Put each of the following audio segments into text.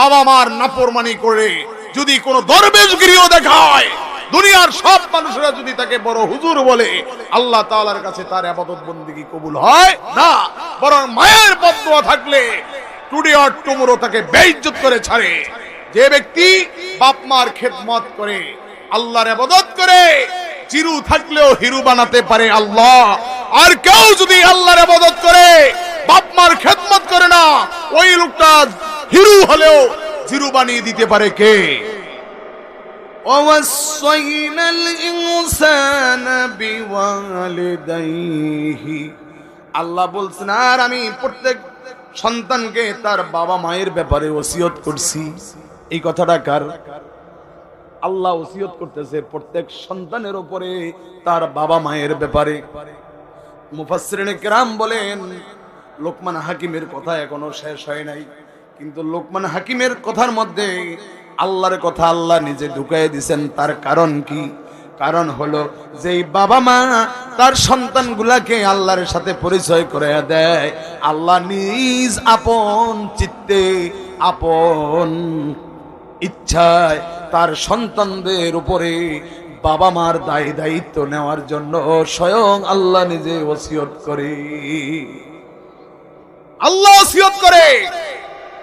বাবা মার নাফরমানি করে যদি কোনো দরবেশগিরিও দেখায়, দুনিয়ার সব মানুষেরা যদি তাকে বড় হুজুর বলে, আল্লাহ তাআলার কাছে তার আবাদত বন্দিগি কবুল হয়? না। বরং মায়ের বদুয়া থাকলে টুডে আর টুমরো তাকে বেইজ্জত করে ছাড়ে। যে ব্যক্তি বাপ মার খেদমত করে, আল্লাহর আবাদত করে, চিরু থাকলেও হিরু বানাতে পারে আল্লাহ। আর কেউ যদি আল্লাহর আবাদত করে, বাপ মার খেদমত করে না, ওই লোকটা হিরু হলেও জিরু বানিয়ে দিতে পারে কে ووصينا الإنسان بوالديه আল্লাহ বলছেন আর আমি প্রত্যেক সন্তানকে তার বাবা মায়ের ব্যাপারে ওসিয়ত করছি এই কথাটা কার আল্লাহ ওসিয়ত করতেছে প্রত্যেক সন্তানের উপরে তার বাবা মায়ের ব্যাপারে মুফাসসিরিনে কেরাম বলেন লোকমান হাকিমের কথা এখনো শেষ হয় নাই কিন্তু লোকমান হাকিমের কথার মধ্যে আল্লাহর কথা আল্লাহ নিজে ঢুকাই দিছেন, তার কারণ কি? কারণ হলো যেই বাবা মা তার সন্তানগুলাকে আল্লাহর সাথে পরিচয় করে দেয়, আল্লাহ নিজ আপন চিত্তে, আপন ইচ্ছায় তার সন্তানদের উপরে বাবা মার দায় দায়িত্ব নেওয়ার জন্য স্বয়ং আল্লাহ নিজে ওসিয়ত করে। আল্লাহ ওসিয়ত করে।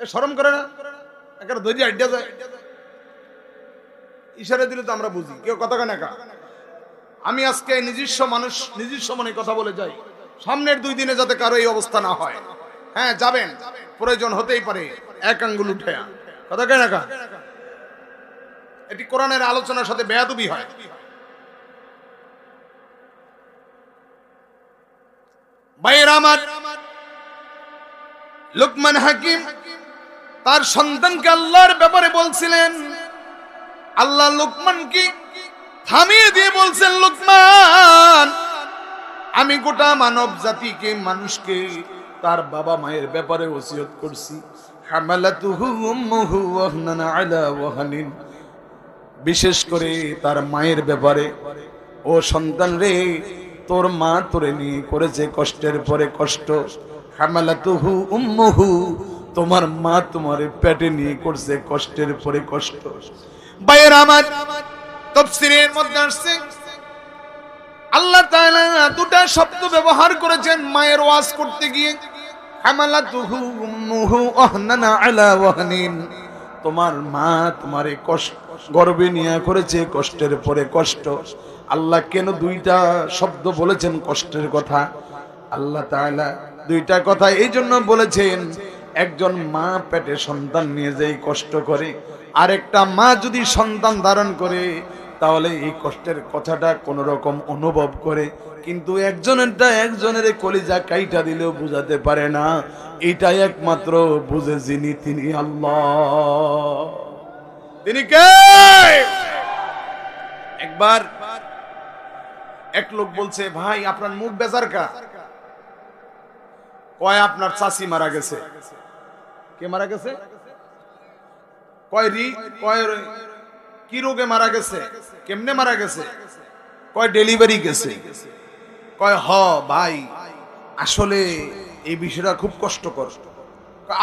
এ শরম করে না। একার ধৈর্য আড্ডা যায় ইশারা দিলে তো আমরা বুঝি। কেউ কথা কেন একা। আমি আজকে নিজস্ব মানুষ, নিজস্ব মনে কথা বলে যাই। সামনের দুই দিনে যাতে কারও এই অবস্থা না হয়। হ্যাঁ যাবেন। প্রয়োজন হতেই পারে। এক আঙ্গুল উঠে কথা কেন একা? এটি কোরআনের আলোচনার সাথে বেয়াদবি হয়। আমার লুকমান হাকিম তার সন্তানকে আল্লাহর ব্যাপারে বলছিলেন, আল্লাহ লুকমানকে থামিয়ে দিয়ে বলছেন, লোকমান, আমি গোটা মানব জাতিকে, মানুষকে তার বাবা মায়ের ব্যাপারে ওসিয়ত করছি। বিশেষ করে তার মায়ের ব্যাপারে, ও সন্তান রে, তোর মা তোরে নিয়ে করেছে কষ্টের পরে কষ্ট। হামালাতুহু উম্মুহু তোমার মা তোমার পেটে নিয়ে করছে কষ্টের পরে কষ্ট। বাইর আমার তফসিরের মধ্যে আসছে। আল্লাহ তাআলা দুটা শব্দ ব্যবহার করেছেন মায়ের ওয়াজ করতে গিয়ে। তোমার মা তোমারে কষ্ট, গর্বে নিয়ে করেছে কষ্টের পরে কষ্ট। আল্লাহ কেন দুইটা শব্দ বলেছেন কষ্টের কথা? আল্লাহ তাআলা দুইটা কথা এই জন্য বলেছেন একজন মা পেটে সন্তান নিয়ে যেই কষ্ট করে, আরেকটা মা যদি সন্তান ধারণ করে, তাহলে এই কষ্টের কথাটা কোন রকম অনুভব করে। কিন্তু একজনেরটা একজনের কলিজা কাইটা দিলেও বুঝাতে পারে না। এটাই একমাত্র বুঝে যিনি তিনি আল্লাহ। তিনি কে? একবার এক লোক বলছে, ভাই, আপনার মুখ বেজার কা? কয়, আপনার চাষি মারা গেছে। কে মারা গেছে? কয় কয় কি রোগে মারা গেছে? কেমনে মারা গেছে? কয় ডেলিভারি গেছে? কয় হ, ভাই, আসলে এই বিষয়টা খুব কষ্টকর।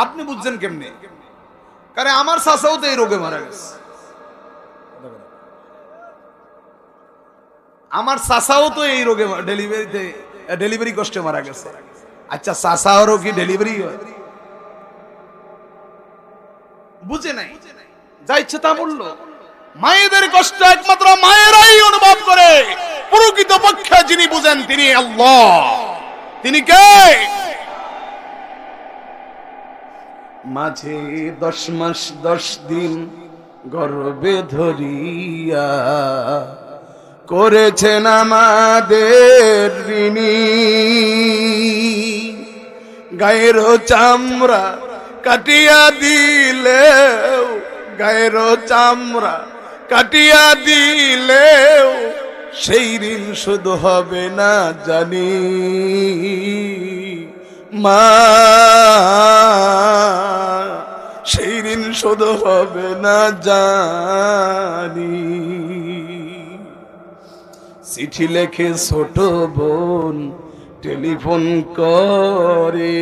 আপনি বুঝছেন কেমনে? কারে আমার চাচাও তো এই রোগে মারা গেছে। আমার চাচাও তো এই রোগে ডেলিভারিতে, ডেলিভারি কষ্টে মারা গেছে। আচ্ছা চাচাওরও কি ডেলিভারি হয়? বুঝে নাই। যা ইচ্ছে তা বলল মায়েদের কষ্ট একমাত্র মায়েরাই অনুভব করে। প্রকৃত পক্ষে যিনি বুঝেন তিনি আল্লাহ। তিনি কে? মাঝে দশ মাস, দশ দিন গর্বে ধরিয়া করেছেন আমাদের ঋণী। গায়ের চামড়া কাটিয়া দিলে গায়ের চামড়া কাটিয়া দিলেও সেই ঋণ শুধু হবে না জানি। মা, সেই ঋণ শুধু হবে না জানি। চিঠি লেখে ছোট বোন টেলিফোন করে।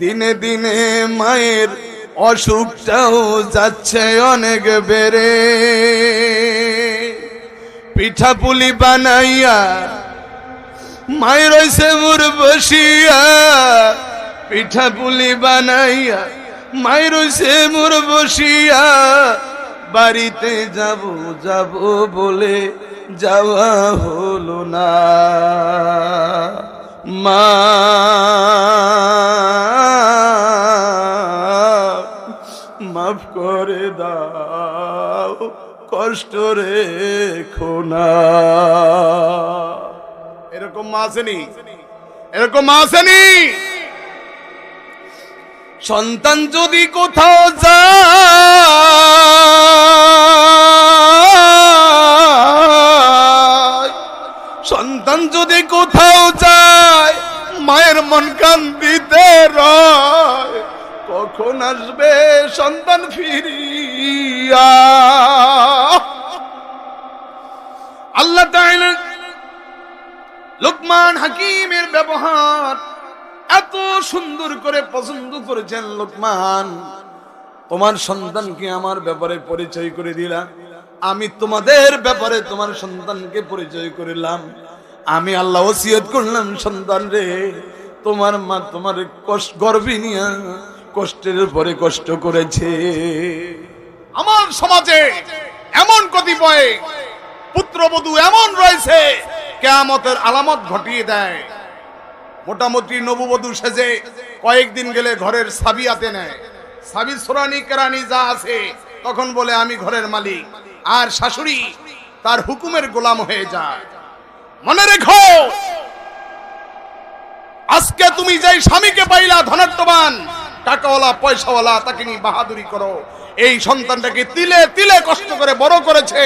দিনে দিনে মায়ের অসুখটাও যাচ্ছে অনেক বেড়ে। পিঠা পুলি বানাইয়া মায়ের রইছে মুর বসিয়া পিঠা পুলি বানাইয়া মায়ের রইছে মুর বসিয়া বাড়িতে যাব যাব বলে যাওয়া হলো না। মা মাফ করে দাও, কষ্ট রেখো না। এরকম মা আসেনি এরকম মা আসেনি সন্তান যদি কোথাও যায়, সন্তান যদি কোথাও যায়, মায়ের মন কান্দিতে রয়। কখন আসবে সন্তান ফিরিয়া? আল্লাহ লোকমান হাকিমের ব্যবহার এত সুন্দর করে পছন্দ করেছেন লোকমান। তোমার সন্তানকে আমার ব্যাপারে পরিচয় করে দিলাম। আমি তোমাদের ব্যাপারে তোমার সন্তানকে পরিচয় করিলাম। আমি আল্লাহ ওসিয়ত করলাম, সন্তান রে, তোমার মা তোমার কষ্ট গর্বে নিয়া কষ্টের পরে কষ্ট করেছে। আমার সমাজে এমন কতিপয় পুত্রবধূ এমন রয়েছে, কেয়ামতের আলামত ঘটিয়ে দেয়। মোটামুটি নববধূ সেজে কয়েকদিন গেলে ঘরের সাবি হাতে নেয়। সাবি সোরানি কেরানি যা আছে, তখন বলে, আমি ঘরের মালিক। আর শাশুড়ি তার হুকুমের গোলাম হয়ে যায়। মনে রেখো, আজকে তুমি যেই স্বামীকে পাইলা ধনাট্যবান টাকাওয়ালা, পয়সাওয়ালা, তাকে নিয়ে বাহাদুরি করো। এই সন্তানটাকে তিলে তিলে কষ্ট করে, বড় করেছে,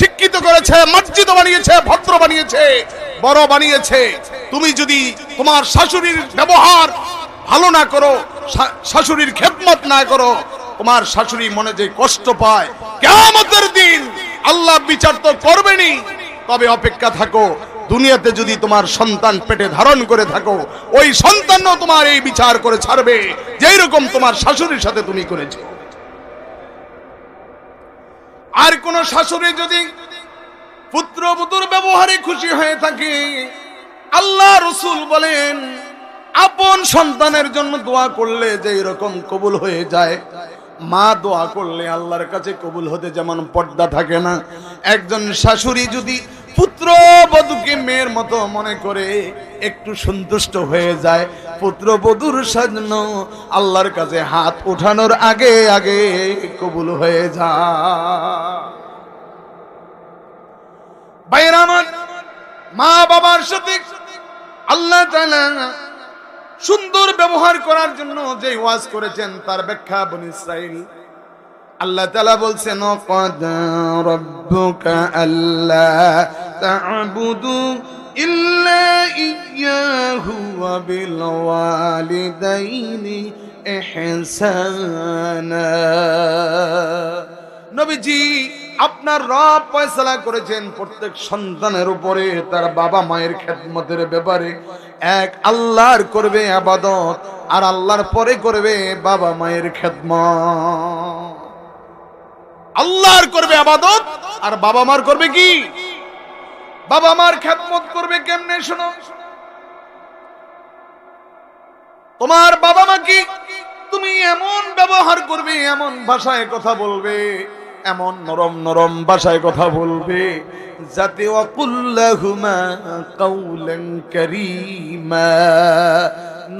শিক্ষিত করেছে মার্জিত বানিয়েছে, ভদ্র বানিয়েছে, বড় বানিয়েছে। তুমি যদি তোমার শাশুড়ির ব্যবহার ভালো না করো শাশুড়ির খেদমত না করো, তোমার শাশুড়ি মনে যে কষ্ট পায় কেমতের দিন আল্লাহ বিচার তো করবেনি তবে অপেক্ষা থাকো দুনিয়াতে যদি তোমার সন্তান পেটে ধারণ করে থাকো, ওই সন্তানও তোমার এই বিচার করে ছাড়বে, যেই রকম তোমার শাশুড়ির সাথে তুমি করেছ। আর কোন শাশুড়ি যদি পুত্র পুত্র ব্যবহারে খুশি হয়ে থাকে, আল্লাহ রসুল বলেন, আপন সন্তানের জন্য দোয়া করলে যে এরকম কবুল হয়ে যায়। মা দোয়া করলে আল্লাহর কাছে কবুল হতে যেমন পর্দা থাকে না। একজন শাশুড়ি যদি পুত্র বধূকে মেয়ের মতো মনে করে একটু সন্তুষ্ট হয়ে যায়। পুত্র বধূর সাজন্য আল্লাহর কাছে হাত উঠানোর আগে আগে কবুল হয়ে যায়। মা বাবার সাথে আল্লাহ সুন্দর ব্যবহার করার জন্য যে ওয়াজ করেছেন, তার ব্যাখ্যা বন ইসরাইল। আল্লাহ তালা বলছেন নবীজি আপনার রব ফয়সালা করেছেন প্রত্যেক সন্তানের উপরে, তার বাবা মায়ের খেদমতের ব্যাপারে। এক আল্লাহর করবে আবাদত, আর আল্লাহর পরে করবে বাবা মায়ের খেদমত। আল্লাহর করবে আবাদত, আর বাবা মার করবে কি? বাবা মার খেদমত করবে কেমনে শোনো? তোমার বাবা মা কি? তুমি এমন ব্যবহার করবে, এমন ভাষায় কথা বলবে, এমন নরম নরম ভাষায় কথা বলবে, যাতে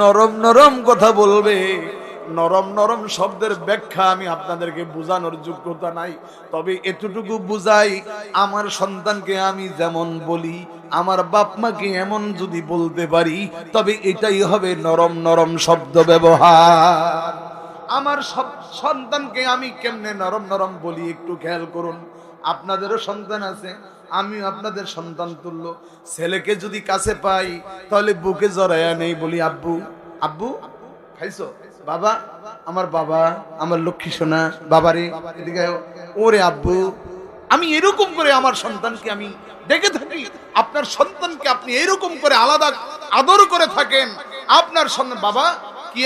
নরম নরম কথা বলবে নরম নরম শব্দের ব্যাখ্যা আমি আপনাদেরকে বোঝানোর যোগ্যতা নাই। তবে এতটুকু বুঝাই, আমার সন্তানকে আমি যেমন বলি, আমার বাপ মাকে এমন যদি বলতে পারি, তবে এটাই হবে নরম নরম শব্দ ব্যবহার। আমার সব সন্তানকে আমি কেমনে নরম নরম বলি একটু খেয়াল করুন। আপনাদেরও সন্তান আছে আমি আপনাদের সন্তান তুল্য। ছেলেকে যদি কাছে পাই, তাহলে বুকে জড়াইয়া নেই বলি, আব্বু আব্বু, খাইছো? বাবা, আমার বাবা, আমার লক্ষ্মী সোনা, বাবারে, এদিকে ওরে আব্বু, আমি এরকম করে আমার সন্তানকে আমি দেখে থাকি, আপনার সন্তানকে আপনি এরকম করে আলাদা আদর করে থাকেন। আপনার সন্তান বাবা, কি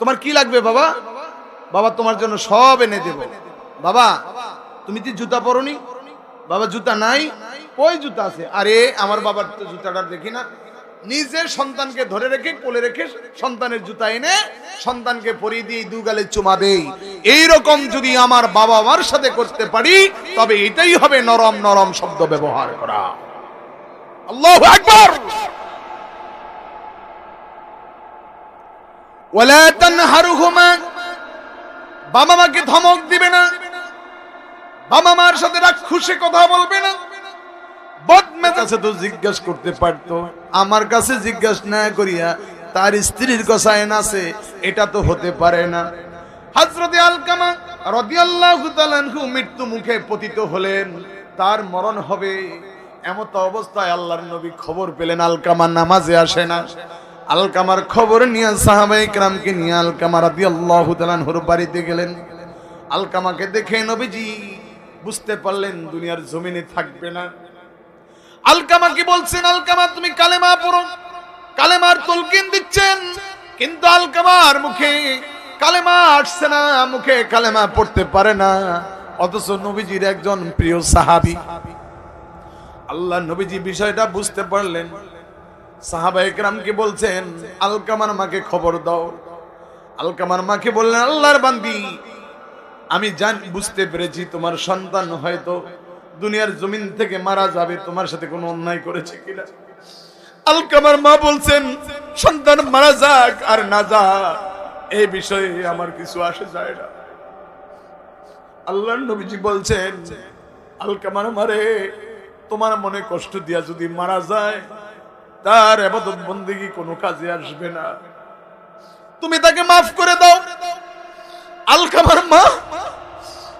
তোমার কি লাগবে বাবা? বাবা, তোমার জন্য সব এনে দেব। বাবা, তুমি কি জুতা পরনি? বাবা, জুতা নাই? কই জুতা আছে। আরে, আমার বাবার তো জুতাটা দেখি না। নিজের সন্তানকে ধরে রেখে কোলে রেখে সন্তানের জুতা এনে সন্তানকে পরিয়ে দিয়ে দু গালে চুমা দেই এইরকম যদি আমার বাবা মার সাথে করতে পারি, তবে এটাই হবে নরম নরম শব্দ ব্যবহার করা। আল্লাহ একবার বাবা মাকে ধমক দিবে না। বাবা মার সাথে খুশি কথা বলবে না। বদমেজ কাছে তো জিজ্ঞাসা করতে পারতো। আমার কাছে জিজ্ঞাসা না করিয়া তার স্ত্রীর কথায় নাছে এটা তো হতে পারে না। হযরতে আলকামা রাদিয়াল্লাহু তাআলা আনহু মৃত্যু মুখে পতিত হলেন। তার মরণ হবে এমত অবস্থায় আল্লাহর নবী খবর পেলেন, আলকামা নামাজে আসে না। আলকামার খবর নিয়ে সাহাবাই ক্রামকে নিয়ে আলকামা রাদিয়াল্লাহু তাআলা আনহুর বাড়িতে গেলেন। আলকামাকে দেখে নবীজি বুঝতে পারলেন, দুনিয়ার জমিনে থাকবে না। আলকামা কি বলছেন? আলকামা তুমি কালেমা পড়ো। কালেমার তলকিন দিচ্ছেন। কিন্তু আলকামার মুখে কালেমা আসছে না, মুখে কালেমা পড়তে পারে না। অথচ নবীজির একজন প্রিয় সাহাবি। আল্লাহ নবীজি বিষয়টা বুঝতে পারলেন। সাহাবা একরামকে বলছেন? আলকামার মাকে খবর দাও। আলকামার মাকে বললেন, আল্লাহর বান্দি, আমি জান, বুঝতে পেরেছি তোমার সন্তান হয়তো দুনিয়ার জমিন থেকে মারা যাবে, তোমার সাথে কোনো অন্যায় করেছে কিনা? আলকামার মা বলছেন, সন্তান মারা যাক আর না যাক এই বিষয়ে আমার কিছু আসে যায় না। আল্লাহর নবীজি বলছেন, আলকামার মারে, তোমার মনে কষ্ট দিয়া যদি মারা যায়, তার এবাদত বন্দিগি কোনো কাজে আসবে না। তুমি তাকে মাফ করে দাও। আলকামার মা,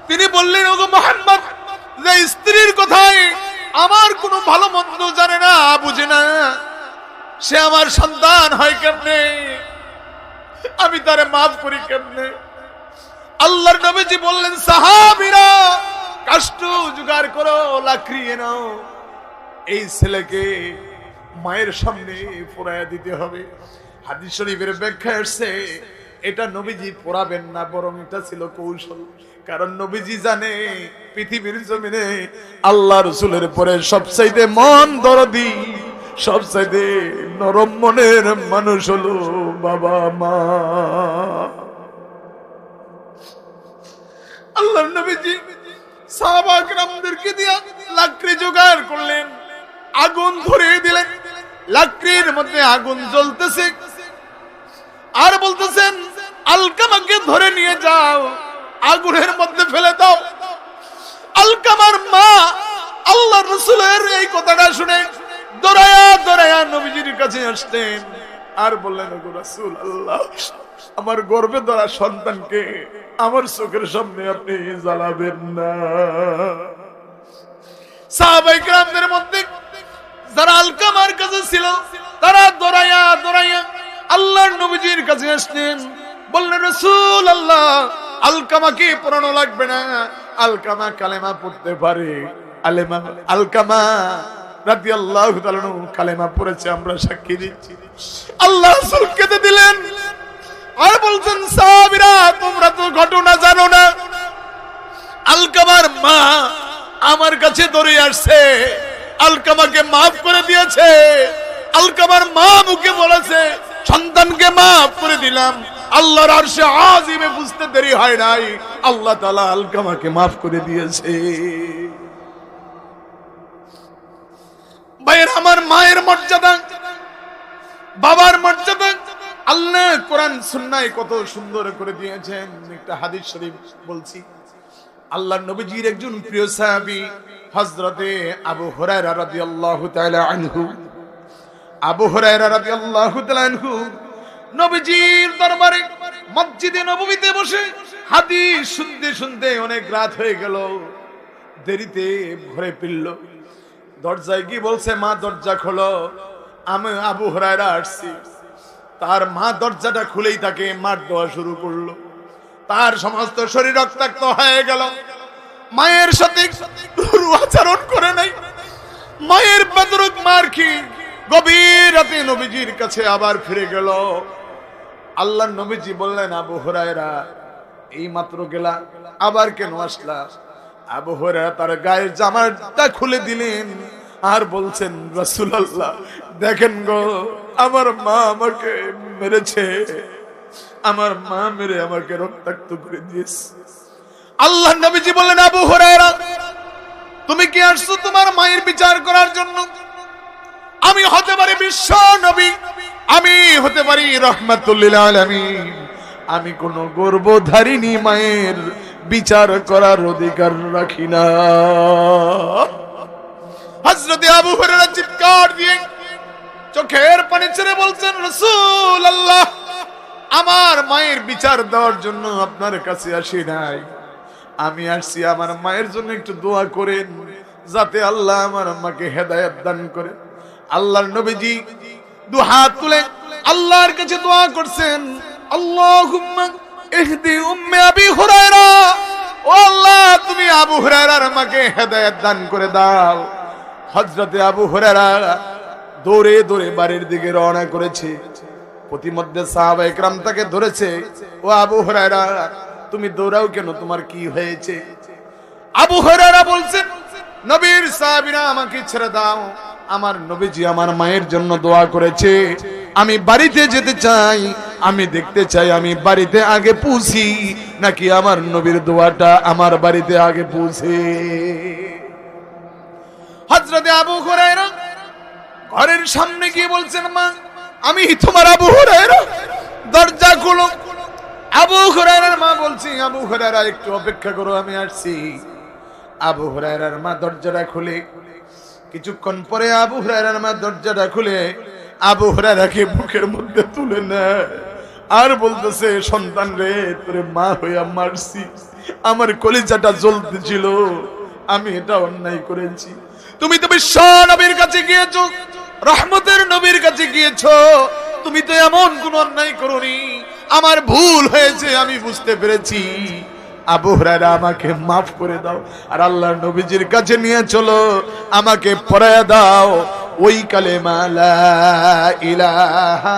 তিনি বললেন, ওগো মোহাম্মদ যে স্ত্রীর কথায় আমার কোনো ভালো মন্দ জানে না, বুঝে না। সে আমার সন্তান হয় কেমনে? আমি তারে মাফ করি কেমনে? আল্লাহর নবীজি বললেন, সাহাবীরা, কাষ্ট জোগাড় করো, লাকড়ি নাও এই ছেলেকে মায়ের সামনে পোড়ায়া দিতে হবে। হাদিস শরীফের ব্যাখ্যা আসছে এটা নবীজি পড়াবেন না, বরং এটা ছিল কৌশল। কারণ নবীজি জানে, পৃথিবীর জমিনে আল্লাহ রসুলের পরে সবচাইতে মন দরদি, সবচাইতে নরম মনের মানুষ হলো বাবা মা। আল্লাহ নবীজি সাহাবা গ্রামদেরকে দিয়া লাকড়ি জোগাড় করলেন, আগুন ধরিয়ে দিলেন, লাকড়ির মধ্যে আগুন জ্বলতেছে। আর বলতেছেন, আলকামাকে ধরে নিয়ে যাও। আগুনের মধ্যে ফেলে দাও। আলকামার মা আল্লাহ রসুলের এই কথাটা শুনে দৌড়ায়া দৌড়ায়া নবীজির কাছে আসতেন আর বললেন রাসূল আল্লাহ, আমার গর্বে ধরা সন্তানকে আমার চোখের সামনে আপনি জ্বালাবেন না। সাহাবাই গ্রামদের মধ্যে যারা আলকামার কাছে ছিল, তারা দৌড়াইয়া দৌড়াইয়া আল্লাহর নবীজির কাছে আসতেন বললেন, রসুল আল্লাহ আলকামাকে পড়ানো লাগবে না? আলকামা কালেমা পড়তে পারে। আলেমা, আলকামা কালেমা আমরা ঘটনা জানো না। আলকামার মা আমার কাছে আসছে। আলকামাকে মাফ করে দিয়েছে। আলকামার মা মুখে বলেছে, সন্তানকে মাফ করে দিলাম। আল্লাহর আরশে আজিমে বুঝতে দেরি হয় নাই। আল্লাহ তাআলা আলকামাকে মাফ করে দিয়েছে। ভাইয়ের আমার মায়ের মর্যাদা, বাবার মর্যাদা, আল্লাহ কোরআন সুন্নায় কত সুন্দর করে দিয়েছেন। একটা হাদিস শরীফ বলছি আল্লাহ নবীজির একজন প্রিয় সাহাবী, হযরতে আবু হুরায়রা রাদিয়াল্লাহু তাআলা আনহু, আবু হুরায়রা রাদিয়াল্লাহু তাআলা আনহু নবীজির দরবারে, মসজিদে নবমীতে বসে হাদিস শুনতে শুনতে অনেক রাত হয়ে গেল। দেরিতে ঘরে ফিরল। দরজায় কি বলছে, মা, দরজা খোলো। আমি আবু হুরায়রা আসছি। তার মা দরজাটা খুলেই তাকে মার দেওয়া শুরু করল। তার সমস্ত শরীর রক্তাক্ত হয়ে গেল। মায়ের সাথে আচরণ করে নাই। মায়ের বেদরক মার কি? গভীর রাতে নবীজির কাছে আবার ফিরে গেল। আল্লাহ নবীজি বললেন, আবু হরায়রা, এই মাত্র গেলা, আবার কেন আসলা? আবু হরায়রা তার গায়ের জামাটা খুলে দিলেন আর বলছেন, রাসূলুল্লাহ, দেখেন গো, আমার মা আমাকে মেরেছে। আমার মা মেরে আমাকে রক্তাক্ত করে দিয়েছে। আল্লাহ নবীজি বললেন, আবু হুরায়রা, তুমি কি আসছো তোমার মায়ের বিচার করার জন্য? আমি হতে পারি বিশ্ব নবী, আমি হতে পারি রহমাতুল্লিল আলামিন। আমি কোন গর্বধারিণী মায়ের বিচার করার অধিকার রাখি না। হযরতে আবু হুরায়রা চিৎকার দিয়ে চোখের পানি ছেড়ে বলছেন রসুল আল্লাহ আমার মায়ের বিচার দেওয়ার জন্য আপনার কাছে আসি নাই। আমি আসছি আমার মায়ের জন্য একটু দোয়া করেন, যাতে আল্লাহ আমার মাকে হেদায়েত দান করে আল্লাহর নবীজি দু হাত তুলে আল্লাহর কাছে দোয়া করছেন, আল্লাহুম্মা ইহদি উম্মে আবি হুরায়রা। ও আল্লাহ, তুমি আবু হুরায়রার মাকে হেদায়েত দান করে দাও। হযরতে আবু হুরায়রা দৌড়ে দৌড়ে বাড়ির দিকে রওনা করেছে। প্রতিমধ্যে সাহাবা একরাম তাকে ধরেছে, ও আবু হুরায়রা, তুমি দৌড়াও কেন? তোমার কি হয়েছে? আবু হুরায়রা বলছেন নবীর সাহাবীরা আমাকে ছেড়ে দাও। আমার নবীজি আমার মায়ের জন্য দোয়া করেছে। আমি বাড়িতে যেতে চাই, আমি দেখতে চাই, আমি বাড়িতে আগে পৌঁছি নাকি আমার নবীর দোয়াটা আমার বাড়িতে আগে পৌঁছে হজরতে আবু হুরায়রা ঘরের সামনে গিয়ে বলছেন, মা, আমি তোমার আবু হুরায়রা, দরজা খুলো। আবু হুরায়রার মা বলছি, আবু হুরায়রা, একটু অপেক্ষা করো, আমি আসছি। আবু হুরায়রার মা দরজাটা খুলে কিছুক্ষণ পরে আবু হুরায়রার মা দরজাটা খুলে আবু হুরায়রাকে বুকের মধ্যে তুলে নেয়। আর বলতেছে, সন্তান রে, তোরে মা হইয়া মারছি। আমার কলিজাটা জ্বলতেছিল আমি এটা অন্যায় করেছি। তুমি তো বিশ্ব নবীর কাছে গিয়েছো, রহমতের নবীর কাছে গিয়েছো। তুমি তো এমন কোন অন্যায় করনি। আমার ভুল হয়েছে, আমি বুঝতে পেরেছি। আবু হুরায়রা আমাকে মাফ করে দাও আর আল্লাহর নবীজির কাছে নিয়ে চলো, আমাকে পড়ায় দাও। ওই কালেমা লা ইলাহা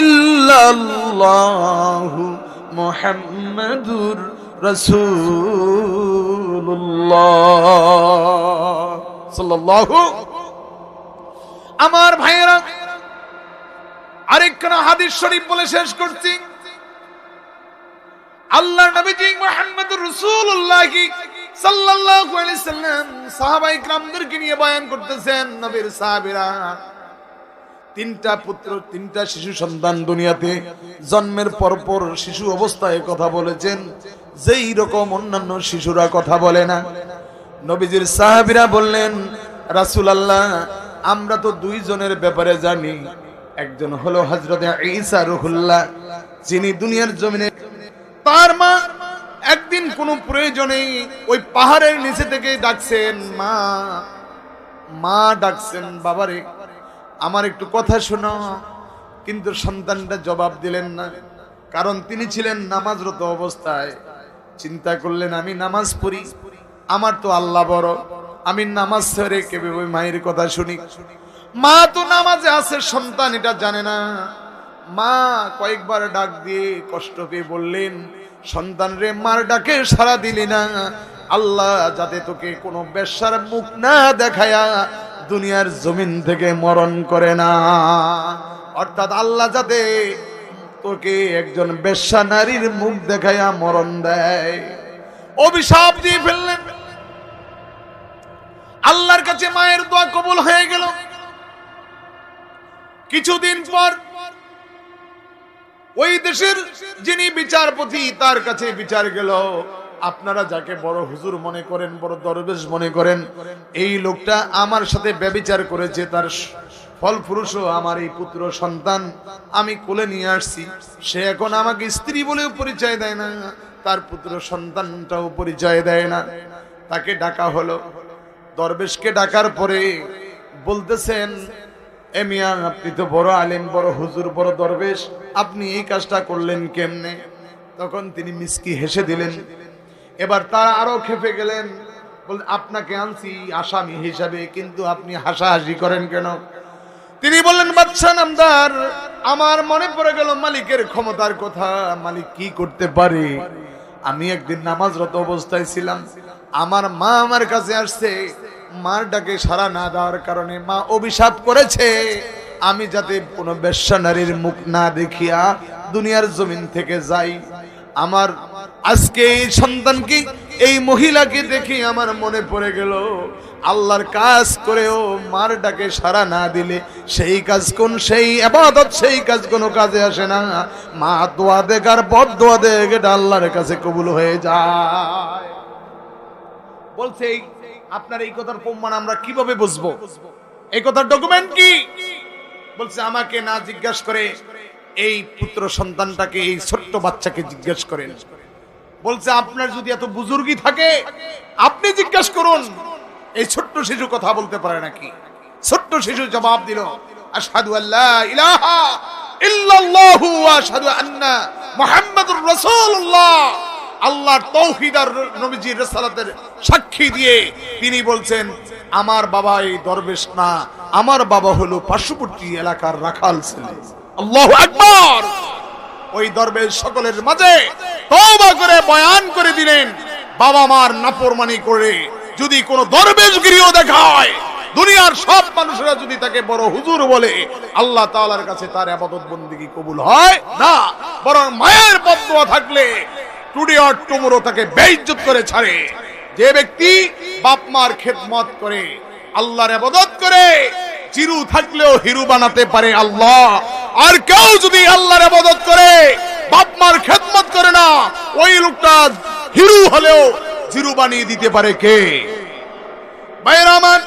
ইল্লাল্লাহু মুহাম্মাদুর রাসূলুল্লাহ। সাল্লাল্লাহু আমার ভাইয়েরা, আরেকখানা হাদিস শরীফ বলে শেষ করছি। আল্লাহ নবীজি মোহাম্মদ রসুল্লাহ সাল্লাল্লাহু আলাইহি সাল্লাম সাহাবাই کرامদেরকে নিয়ে বয়ান করতেছেন, নবীর সাহাবীরা, তিনটা পুত্র, তিনটা শিশু সন্তান দুনিয়াতে, জন্মের পরপর শিশু অবস্থায় কথা বলেছেন, যেই রকম অন্যান্য শিশুরা কথা বলে না। নবীজির সাহাবীরা বললেন, রাসূলুল্লাহ, আমরা তো দুইজনের ব্যাপারে জানি, একজন হলো হযরত ঈসা রুহুল্লাহ, যিনি দুনিয়ার জমিনে তার মা একদিন কোনো প্রয়োজনে ওই পাহাড়ের নিচে থেকে ডাকছেন, মা মা ডাকছেন, বাবারে, আমার একটু কথা শোনো। কিন্তু সন্তানটা জবাব দিলেন না, কারণ তিনি ছিলেন নামাজরত অবস্থায়। চিন্তা করলেন, আমি নামাজ পড়ি, আমার তো আল্লাহ বড়, আমি নামাজ ছেড়ে কেবে ওই মায়ের কথা শুনি? মা তো নামাজে আছে, সন্তান এটা জানে না। মা কয়েকবার ডাক দিয়ে কষ্ট পেয়ে বললেন সন্তান রে মার ডাকে সারা দিলি না। আল্লাহ যাতে তোকে কোনো বেশ্যার মুখ না দেখায়া দুনিয়ার জমিন থেকে মরণ করে না। অর্থাৎ আল্লাহ যাতে তোকে একজন বেশ্যা নারীর মুখ দেখায়া মরণ দেয়। অভিশাপ দিয়ে ফেললেন। আল্লাহর কাছে মায়ের দোয়া কবুল হয়ে গেল। কিছুদিন পর ওই দেশের যিনি বিচারপতি, তার কাছে বিচার গেল। আপনারা যাকে বড় হুজুর মনে করেন, বড় দরবেশ মনে করেন, এই লোকটা আমার সাথে ব্যবিচার করেছে, তার ফলপুরুষও আমার এই পুত্র সন্তান, আমি কোলে নিয়ে আসছি। সে এখন আমাকে স্ত্রী বলেও পরিচয় দেয় না, তার পুত্র সন্তানটাও পরিচয় দেয় না। তাকে ডাকা হলো। দরবেশকে ডাকার পরে বলতেছেন এ আপনি তো বড় আলেম, বড় হুজুর, বড় দরবেশ। আপনি এই কাজটা করলেন কেমনে? তখন তিনি মিসকি হেসে দিলেন। এবার তারা আরও খেপে গেলেন। বল আপনাকে আনছি আসামি হিসাবে, কিন্তু আপনি হাসাহাসি করেন কেন? তিনি বললেন বাচ্চা নামদার, আমার মনে পড়ে গেল মালিকের ক্ষমতার কথা। মালিক কি করতে পারে? আমি একদিন নামাজরত অবস্থায় ছিলাম। আমার মা আমার কাছে আসছে। মার ডাকে সারা না দেওয়ার কারণে মা অভিশাপ করেছে। আমি যাতে কোনো বেশ্যা নারীর মুখ না দেখিয়া দুনিয়ার জমিন থেকে যাই। আমার আজকে এই সন্তানকে এই মহিলাকে দেখি আমার মনে পড়ে গেল, আল্লাহর কাজ করেও মার ডাকে সারা না দিলে সেই কাজ কোন সেই আবাদত, সেই কাজ কোনো কাজে আসে না। মা দোয়া দেখ আর বদ দোয়া দেখ, এটা আল্লাহর কাছে কবুল হয়ে যায়। বলছে এই আপনার এই কথার প্রমাণ আমরা কীভাবে বুঝব? এই কথার ডকুমেন্ট কি? বলছে, আমাকে না জিজ্ঞাসা করে এই পুত্র সন্তানটাকে, এই ছোট্ট বাচ্চাকে জিজ্ঞেস করেন। বলছে, আপনার যদি এত বুজুর্গি থাকে, আপনি জিজ্ঞাসা করুন। এই ছোট্ট শিশু কথা বলতে পারে নাকি? ছোট্ট শিশু জবাব দিল, আশহাদু আল্লাহ ইলাহা ইল্লাল্লাহু ওয়া আশহাদু আন্না মুহাম্মাদুর রাসূলুল্লাহ। আল্লাহর তৌহিদ আর নবীজির রিসালাতের সাক্ষী দিয়ে তিনি বলছেন, আমার বাবা এই দরবেশ না, আমার বাবা হলো পার্শ্ববর্তী এলাকার রাখাল ছেলে। আল্লাহু আকবার! ওই দরবেশ সকলের মাঝে তওবা করে, বয়ান করে দিলেন, বাবা মার নাফরমানি করে যদি কোনো দরবেশগিরিও দেখায়, দুনিয়ার সব মানুষেরা যদি তাকে বড় হুজুর বলে, আল্লাহ তাআলার কাছে তার আবাদত বন্দিগি কবুল হয় না। বরং মায়ের বদদোয়া থাকলে টুডে অর টুমরো তাকে বেইজ্জত করে ছাড়ে। যে ব্যক্তি বাপ মার খেদমত করে, আল্লাহর আবাদত করে চিরু থাকলেও হিরু বানাতে পারে আল্লাহ। আর কেউ যদি আল্লাহর আবাদত করে, বাপ মার খেদমত করে না, ওই লোকটা হিরু হলেও জিরু বানিয়ে দিতে পারে কে? ভাইয়ের আমার,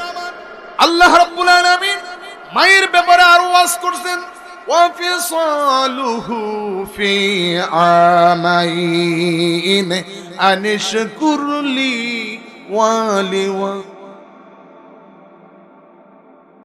আল্লাহ রাব্বুল আলামিন মায়ের ব্যাপারে আরও ওয়াজ করছেন। وفصاله في عامين أن اشكر لي ولوالديك